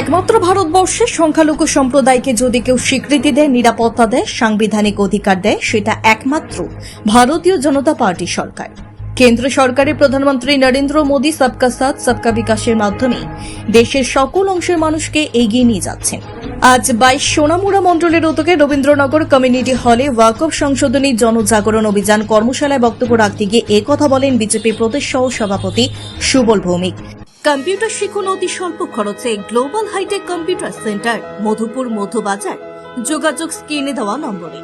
একমাত্র ভারতবর্ষের সংখ্যালঘু সম্প্রদায়কে যদি কেউ স্বীকৃতি দেয়, নিরাপত্তা দেয়, সাংবিধানিক অধিকার দেয়, সেটা একমাত্র ভারতীয় জনতা পার্টি সরকার। কেন্দ্র সরকারের প্রধানমন্ত্রী নরেন্দ্র মোদী সবকা সাথ, সবকা বিকাশের মাধ্যমে দেশের সকল অংশের মানুষকে এগিয়ে নিয়ে যাচ্ছেন। আজ বাইশ সোনামুড়া মণ্ডলের উদ্যোগে রবীন্দ্রনগর কমিউনিটি হলে ওয়াকফ সংশোধনী জনজাগরণ অভিযান কর্মশালায় বক্তব্য রাখতে গিয়ে এ কথা বলেন বিজেপি প্রদেশ সহ সভাপতি সুবল ভৌমিক। কম্পিউটার শিখুন অতি স্বল্প খরচে global hitech computer centre, Madhupur Madhubazar যোগাযোগ স্ক্রিনে দেওয়া নম্বরে।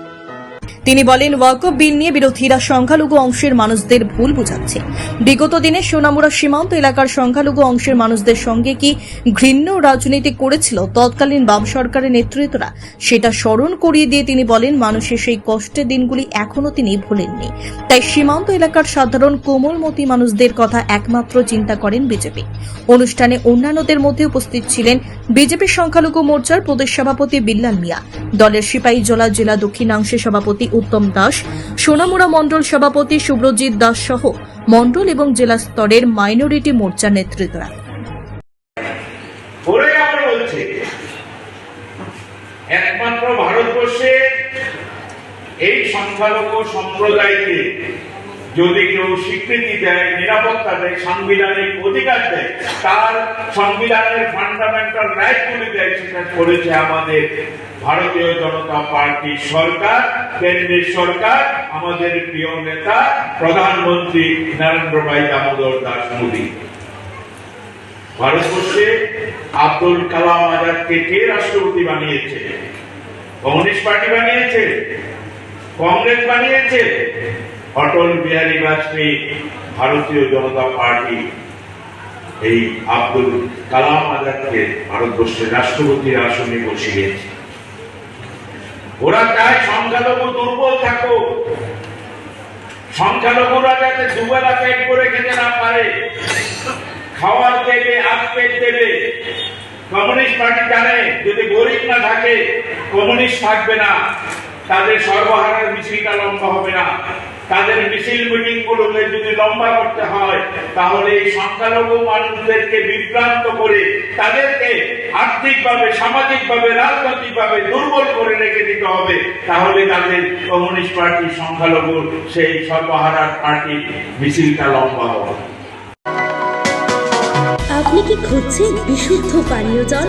তিনি বলেন, ওয়াকফ বিল নিয়ে বিরোধীরা সংখ্যালঘু অংশের মানুষদের ভুল বুঝাচ্ছে। বিগত দিনে সোনামুড়া সীমান্ত এলাকার সংখ্যালঘু অংশের মানুষদের সঙ্গে কি ঘৃণ্য রাজনীতি করেছিল তৎকালীন বাম সরকারের নেতৃত্বরা, সেটা স্মরণ করিয়ে দিয়ে তিনি বলেন, মানুষের সেই কষ্টের দিনগুলি এখনও তিনি ভুলেননি। তাই সীমান্ত এলাকার সাধারণ কোমলমতি মানুষদের কথা একমাত্র চিন্তা করেন বিজেপি। অনুষ্ঠানে অন্যান্যদের মধ্যে উপস্থিত ছিলেন বিজেপি সংখ্যালঘু মোর্চার প্রদেশ সভাপতি বিল্লাল মিয়া, দলের সিপাহী জলা জেলা দক্ষিণাংশের সভাপতি উত্তম দাস, সোনামুড়া মন্ডল সভাপতি সুব্রজিৎ দাস সহ মণ্ডল এবং জেলা স্তরের মাইনরিটি মোর্চা নেতৃত্বরা। একমাত্র ভারতবর্ষে এই সংখ্যালঘু সম্প্রদায়কে যদি কেউ স্বীকৃতি দেয়, নিরাপত্তা দেয়, সাংবিধানিক অধিকার দেয়, তার সংবিধানের ফান্ডামেন্টাল রাইটগুলি দেয়, সেটা করেছে আমাদের ভারতীয় জনতা পার্টি সরকার, কেন্দ্রের সরকার, আমাদের প্রিয় নেতা, প্রধানমন্ত্রী নরেন্দ্র ভাই দামোদর দাস মোদী। ভারতবর্ষে আব্দুল কালাম আজাদকে কে রাষ্ট্রপতি বানিয়েছে? কমিউনিস্ট পার্টি বানিয়েছে? কংগ্রেস বানিয়েছে? অটল বিহারী বাজপেয়ী ভারতীয় জনতা পার্টি, এই আব্দুল কালাম আজাদকে ভারতবর্ষের রাষ্ট্রপতির আসনে বসিয়েছে ওরা চায় সংখ্যালঘু দুর্বল থাকুক। সংখ্যালঘুরা যাতে দুবেলা পেট করে খেতে না পারে। খাওয়ার দেবে আগ পেট দেবে। কমিউনিস্ট পার্টি জানে, যদি গরিব না থাকে, কমিউনিস্ট থাকবে না। তাদের সর্বহারার মিছিলটা লম্বা হবে না। তাদের মিছিল মিটিং গুলোকে যদি লম্বা করতে হয়, তাহলে এই সংখ্যালঘু মানুষদেরকে বিভ্রান্ত করে তাদেরকে আর্থিকভাবে, সামাজিকভাবে, রাজনৈতিকভাবে দুর্বল করে রেখে দিতে হবে। তাহলে তাদের কমিউনিস্ট পার্টি সংখ্যালঘু সেই সর্বহারার পার্টি মিছিলটা লম্বা হবে। আপনি কি খুঁজছেন বিশুদ্ধ পানীয় জল?